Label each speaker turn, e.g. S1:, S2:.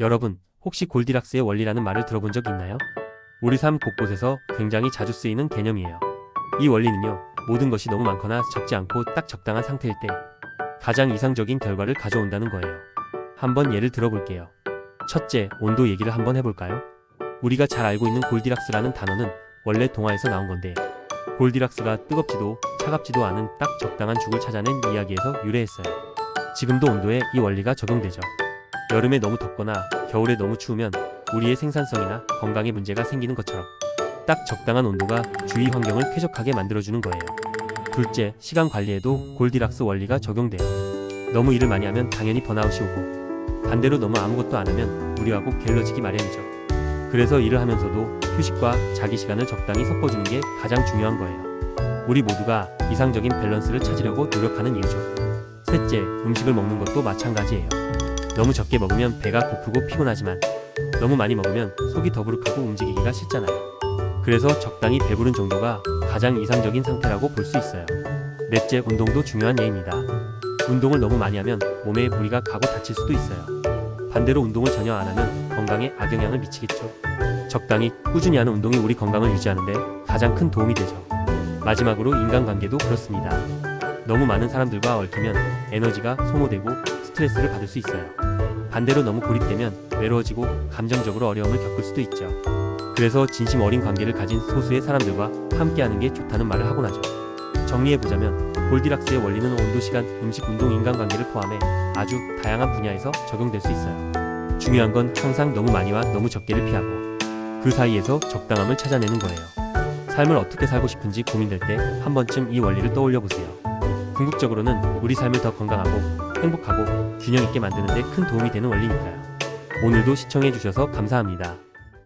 S1: 여러분, 혹시 골디락스의 원리라는 말을 들어본 적 있나요? 우리 삶 곳곳에서 굉장히 자주 쓰이는 개념이에요. 이 원리는요, 모든 것이 너무 많거나 적지 않고 딱 적당한 상태일 때 가장 이상적인 결과를 가져온다는 거예요. 한번 예를 들어볼게요. 첫째, 온도 얘기를 한번 해볼까요? 우리가 잘 알고 있는 골디락스라는 단어는 원래 동화에서 나온 건데, 골디락스가 뜨겁지도 차갑지도 않은 딱 적당한 죽을 찾아낸 이야기에서 유래했어요. 지금도 온도에 이 원리가 적용되죠. 여름에 너무 덥거나 겨울에 너무 추우면 우리의 생산성이나 건강에 문제가 생기는 것처럼 딱 적당한 온도가 주위 환경을 쾌적하게 만들어주는 거예요. 둘째, 시간 관리에도 골디락스 원리가 적용돼요. 너무 일을 많이 하면 당연히 번아웃이 오고 반대로 너무 아무것도 안 하면 무리하고 게을러지기 마련이죠. 그래서 일을 하면서도 휴식과 자기 시간을 적당히 섞어주는 게 가장 중요한 거예요. 우리 모두가 이상적인 밸런스를 찾으려고 노력하는 이유죠. 셋째, 음식을 먹는 것도 마찬가지예요. 너무 적게 먹으면 배가 고프고 피곤하지만 너무 많이 먹으면 속이 더부룩하고 움직이기가 싫잖아요. 그래서 적당히 배부른 정도가 가장 이상적인 상태라고 볼 수 있어요. 넷째, 운동도 중요한 예입니다. 운동을 너무 많이 하면 몸에 무리가 가고 다칠 수도 있어요. 반대로 운동을 전혀 안 하면 건강에 악영향을 미치겠죠. 적당히 꾸준히 하는 운동이 우리 건강을 유지하는데 가장 큰 도움이 되죠. 마지막으로 인간관계도 그렇습니다. 너무 많은 사람들과 얽히면 에너지가 소모되고 스트레스를 받을 수 있어요. 반대로 너무 고립되면 외로워지고 감정적으로 어려움을 겪을 수도 있죠. 그래서 진심 어린 관계를 가진 소수의 사람들과 함께하는 게 좋다는 말을 하곤 하죠. 정리해보자면 골디락스의 원리는 온도, 시간, 음식, 운동, 인간관계를 포함해 아주 다양한 분야에서 적용될 수 있어요. 중요한 건 항상 너무 많이와 너무 적게를 피하고 그 사이에서 적당함을 찾아내는 거예요. 삶을 어떻게 살고 싶은지 고민될 때 한 번쯤 이 원리를 떠올려 보세요. 궁극적으로는 우리 삶을 더 건강하고 행복하고 균형 있게 만드는 데 큰 도움이 되는 원리니까요. 오늘도 시청해주셔서 감사합니다.